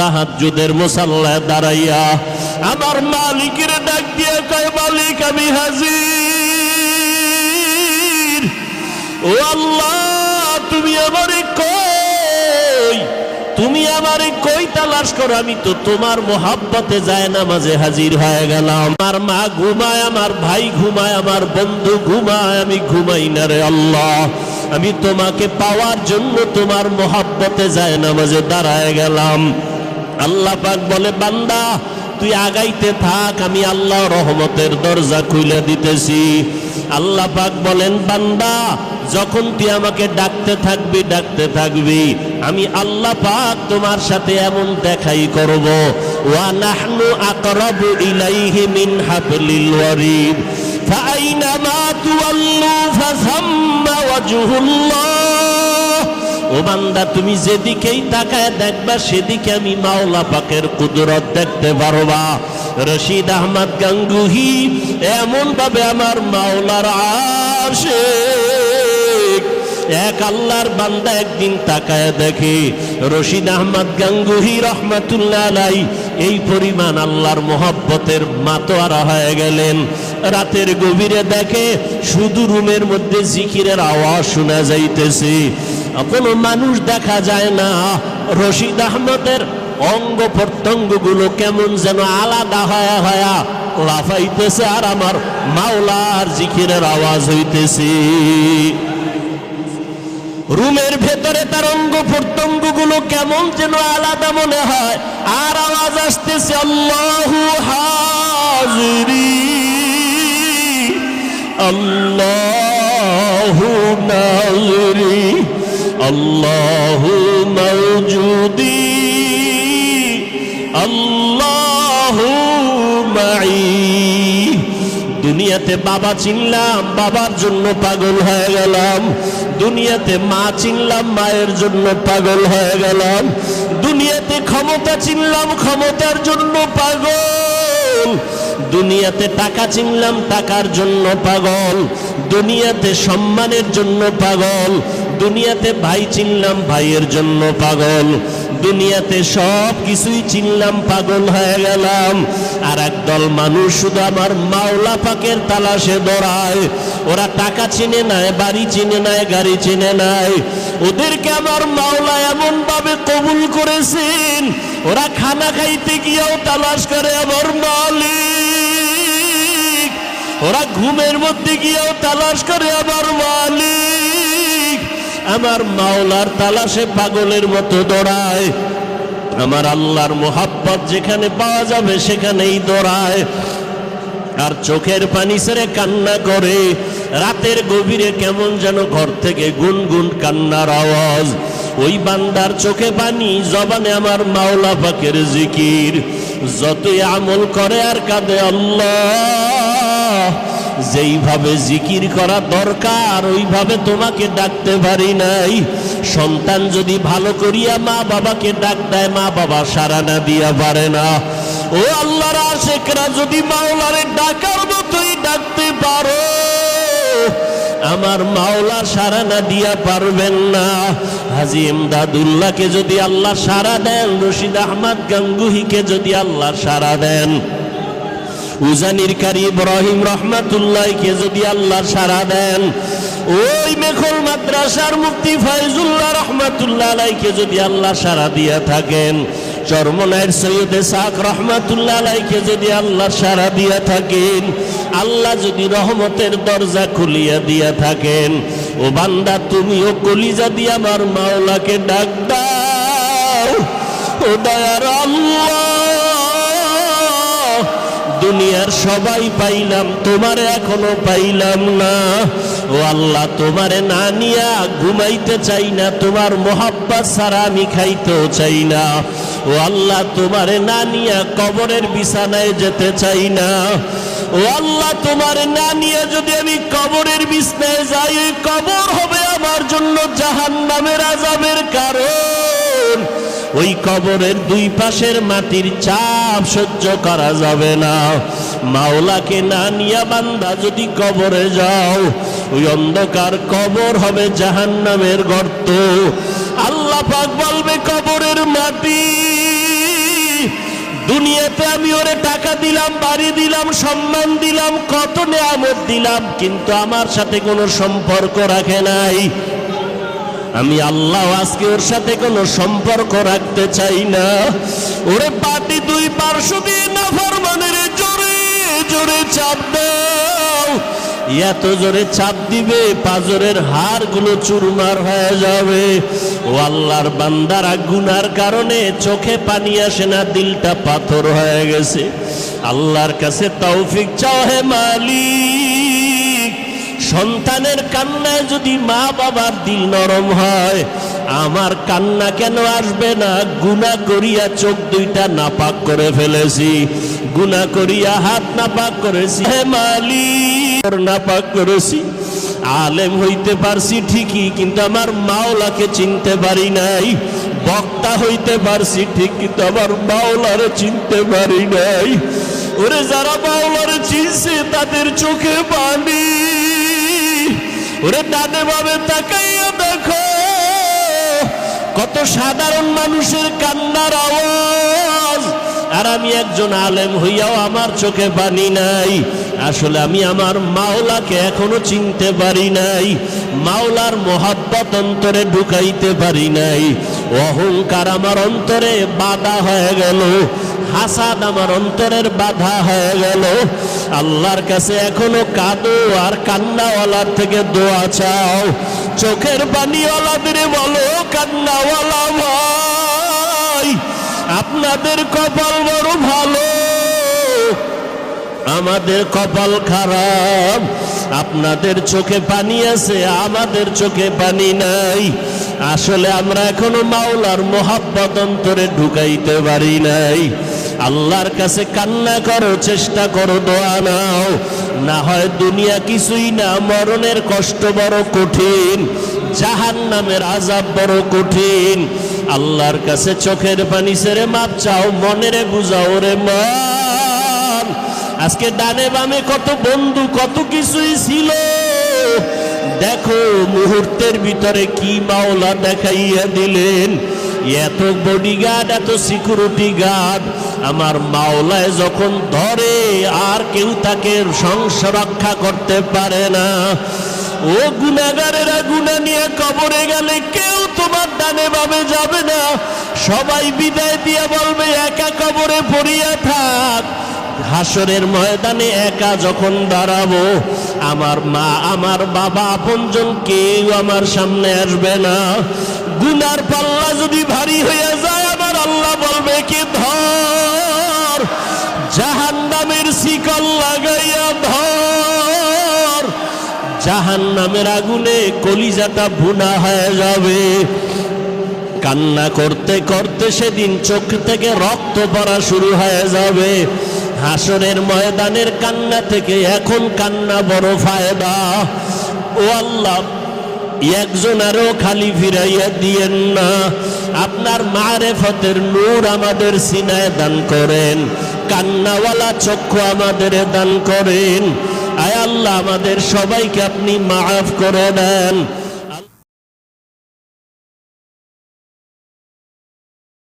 তাহাজ্জুদের মুসাল্লায় দাঁড়াইয়া আমার মালিকের ডাক দিয়ে কয়, মালিক, আমি হাজির। ও আল্লাহ, তুমি আমারে কই? তুমি আমারে কই তালাশ করো? আমি তো তোমার মোহাব্বতে যায় না মাঝে হাজির হয়ে গেলাম। আমার মা ঘুমায়, আমার ভাই ঘুমায়, আমার বন্ধু ঘুমায়, আমি ঘুমাই না রে আল্লাহ। আমি তোমাকে পাওয়ার জন্য তোমার মোহাব্বতে যায় না মাঝে দাঁড়ায় গেলাম। আল্লাহ পাক বলে, বান্দা, তুই আগাইতে থাক, আমি আল্লাহ রহমতের দরজা খুলে দিতেছি। আল্লাহ পাক বলেন, বান্দা, যখন তুই আমাকে ডাকতে থাকবি ডাকতে থাকবি, আমি আল্লাহ পাক তোমার সাথে এমন দেখাই করব। ওয়া নাহনু আকরাবু ইলাইহি মিন হাবলিল ওয়ারিদ। ফাআইনামা তুওয়াল্লু ফাসাম্মা ওয়াজহুল্লাহ। ও বান্দা, তুমি যেদিকেই তাকায় দেখবা, সেদিকে আমি মাওলা পাকের কুদরত দেখতে পারবা। রশিদ আহমদ গাঙ্গুহি এমন ভাবে আমার মাওলার আসে এক আল্লাহর বান্দা একদিন তাকায় দেখে, রশিদ আহমদ গাঙ্গুহি রহমাতুল্লাহ আলাই, এই পরিমাণ আল্লাহর মোহব্বতের মাতোয়ারা হয়ে গেলেন। রাতের গভীরে দেখে শুধু রুমের মধ্যে জিকিরের আওয়াজ শোনা যাইতেছে। কোনো মানুষ দেখা যায় না। রশিদ আহমদের অঙ্গ প্রত্যঙ্গগুলো কেমন যেন আলাদা হয়া হয়া লাফাইতেছে আর আমার মাওলার জিকিরের আওয়াজ হইতেছে। রুমের ভেতরে তার অঙ্গ প্রত্যঙ্গগুলো কেমন যেন আলাদা মনে হয়। আর আওয়াজ আসতেছে, আল্লাহু হাজিরি, আল্লাহু নাজরি। আল্লাহু মওজুদি আল্লাহু মাই। দুনিয়াতে বাবা চিনলাম, বাবার জন্য পাগল হয়ে গেলাম। দুনিয়াতে মা চিনলাম, মায়ের জন্য পাগল হয়ে গেলাম। দুনিয়াতে ক্ষমতা চিনলাম, ক্ষমতার জন্য পাগল। দুনিয়াতে টাকা চিনলাম, টাকার জন্য পাগল। দুনিয়াতে সম্মানের জন্য পাগল। দুনিয়াতে ভাই চিনলাম ভাইয়ের জন্য পাগল। দুনিয়াতে সব কিছুই চিনলাম, পাগল হয়ে গেলাম। আর একদল মানুষ শুধু আমার মাওলা পাকের তালাশে দৌড়ায়। ওরা টাকা চিনে নেয় বাড়ি চিনে নেয় গাড়ি চিনে নেয় ওদেরকে আমার মাওলা এমন ভাবে কবুল করেছেন, ওরা খানা খাইতে গিয়েও তালাশ করে আমার মালিক। ওরা ঘুমের মধ্যে গিয়েও তালাশ করে আমার মালিক। আমার মাওলার তালাশে পাগলের মতো দৌড়ায়। আমার আল্লাহর মোহাব্বত যেখানে পাওয়া যাবে সেখানেই দৌড়ায়। আর চোখের পানি ছেড়ে কান্না করে, রাতের গভীরে কেমন যেন ঘর থেকে গুনগুন কান্নার আওয়াজ। ওই বান্দার চোখে পানি, জবানে আমার মাওলা পাকের জিকির। যতই আমল করে আর কাঁদে আল্লাহ। যেইভাবে জিকির করা দরকার, ওইভাবে তোমাকে ডাকতে পারি নাই। সন্তান যদি ভালো করিয়া মা বাবাকে ডাক দেয়, মা বাবা সারা না দিয়া পারে না। ও আল্লাহর আশেকরা, যদি মাওলারে ডাকার মতোই ডাকতে পারো, আমার মাওলা সারা না দিয়া পারবেন না। হাজি এমদাদুল্লাহকে যদি আল্লাহ সারা দেন, রশিদ আহমদ গাঙ্গুহিকে যদি আল্লাহ সারা দেন। উজানির কারি ইব্রাহিম রহমাতুল্লাহকে যদি আল্লাহ সারা দেন, ওই মেখল মাদ্রাসার মুক্তি ফাইজুল্লাহ রহমাতুল্লাহ আলাইকে যদি আল্লাহ সারা দিয়া থাকেন, চরমনায়ের সৈয়দে সাক রহমাতুল্লাহ আলাইকে যদি আল্লাহ সারা দিয়া থাকেন, আল্লাহ যদি রহমতের দরজা খুলিয়া দিয়া থাকেন, ও বান্দা তুমিও কলিজা দিয়া আমার মাওলাকে ডাক দাও। ও দয়ার আল্লাহ। দুনিয়ার সবাই পাইলাম, তোমারে এখনও পাইলাম না। ও আল্লাহ, তোমারে না নিয়া ঘুমাইতে চাই না, তোমার মোহাব্বত ছাড়া আমি খাইতেও চাই না। ও আল্লাহ, তোমারে না নিয়া কবরের বিছানায় যেতে চাই না। ও আল্লাহ, তোমারে না নিয়ে যদি আমি কবরের বিছানায় যাই কবর হবে আমার জন্য জাহান নামের কারণ। ওই কবরের দুই পাশের মাটির চাপ সহ্য করা যাবে না। মাওলাকে না নিয়া বান্দা যদি কবরে যাও, ওই অন্ধকার কবর হবে জাহান নামের গর্ত। আল্লাহ পাক বলবে, কবরের মাটি, দুনিয়াতে আমি ওরে টাকা দিলাম, বাড়ি দিলাম, সম্মান দিলাম, কত নেয়ামত দিলাম, কিন্তু আমার সাথে কোনো সম্পর্ক রাখে নাই। আমি আল্লাহ আজকে ওর সাথে কোনো সম্পর্ক রাখতে চাই না। ওরে পাটি দুই পার্শ্ব দিয়ে না ফরমানের জোরে জোরে চাপ দাও। এত জোরে চাপ দিবে পাজরের হাড়গুলো চুরমার হয়ে যাবে। ও আল্লাহর বান্দারা গুনার কারণে চোখে পানি আসে না, দিলটা পাথর হয়ে গেছে। আল্লাহর কাছে তৌফিক চাও হে মালিক। সন্তানের কান্নায় যদি মা বাবার দিল নরম হয়, আমার কান্না কেন আসবে না? গুনা করিয়া চোখ দুইটা নাপাক করে ফেলেছি। গুনা করিয়া হাত নাপাক করেছি। হে মালিক নাপাক করেছি। আলেম হইতে পারছি ঠিকই, কিন্তু আমার মাওলাকে চিনতে পারি নাই। বক্তা হইতে পারছি ঠিক, কিন্তু আমার মাওলারে চিনতে পারি নাই। ওরে যারা মাওলারে চিনছে, তাদের চোখে পানি। ওরে ডানে ভাবে তাকাইয়া দেখো, কত সাধারণ মানুষের কান্নার আওয়াজ। আর আমি একজন আলেম হইয়াও আমার চোখে পানি নাই। আসলে আমি আমার মাওলাকে এখনও চিনতে পারি নাই। মাওলার মোহাব্বত অন্তরে ঢুকাইতে পারি নাই। অহংকার আমার অন্তরে বাধা হয়ে গেল, হাসাদ আমার অন্তরের বাধা হয়ে গেল। আল্লাহর কাছে এখনও কাঁদো আর কান্নাওয়ালার থেকে দোয়া চাও। চোখের পানিওয়ালাদের বলো, কান্নাওয়ালা ভাই, আপনাদের কপাল বড় ভালো, আমাদের কপাল খারাপ। আপনাদের চোখে পানি আছে, আমাদের চোখে পানি নাই। আসলে আমরা এখনও মাওলার মোহাব্বত অন্তরে ঢুকাইতে পারি নাই। আল্লাহর কাছে কান্না করো, চেষ্টা করো, দোয়া নাও। না হয় দুনিয়া কিছুই না, মরণের কষ্ট বড় কঠিন জাহান নামের আজাব বড় কঠিন। আল্লাহর কাছে চোখের পানি সেরে মাপ চাও, মনেরে বুঝাও রে মান। আজকে ডানে বামে কত বন্ধু, কত কিছুই ছিল। দেখো, মুহূর্তের ভিতরে কি মাওলা দেখাইয়া দিলেন? এত বডিগার্ড এত সিকিউরিটি গার্ড। আমার মাওলায় যখন ধরে, আর কেউ তাকে সংস রক্ষা করতে পারে না। ও গুনাগারেরা গুনা নিয়ে কবরে গেলে কেউ তোমার ডানে বামে যাবে না। সবাই বিদায় দিয়ে বলবে, একা কবরে পড়িয়া থাক। হাসরের ময়দানে একা যখন দাঁড়াবো, আমার মা, আমার বাবা আপনজন কেউ আমার সামনে আসবে না। গুনার পাল্লা যদি ভারী হয়ে যায়, আমার আল্লাহ বলবে, কি ধর? জাহান নামের শিকল লাগাইয়া ধর। জাহান নামের আগুনে কলিজাটা ভুনা হয়ে যাবে। কান্না করতে করতে সেদিন চোখ থেকে রক্ত পড়া শুরু হয়ে যাবে। হাসরের ময়দানের কান্না থেকে এখন কান্না বড় ফায়দা। ও আল্লাহ, একজন আরও খালি ফিরাইয়া দিয়েন না। আপনার মারেফতের নূর আমাদের সিনায় দান করেন। কান্নাওয়ালা চক্ষু আমাদের দান করেন। আয় আল্লাহ, আমাদের সবাইকে আপনি মাফ করে দেন।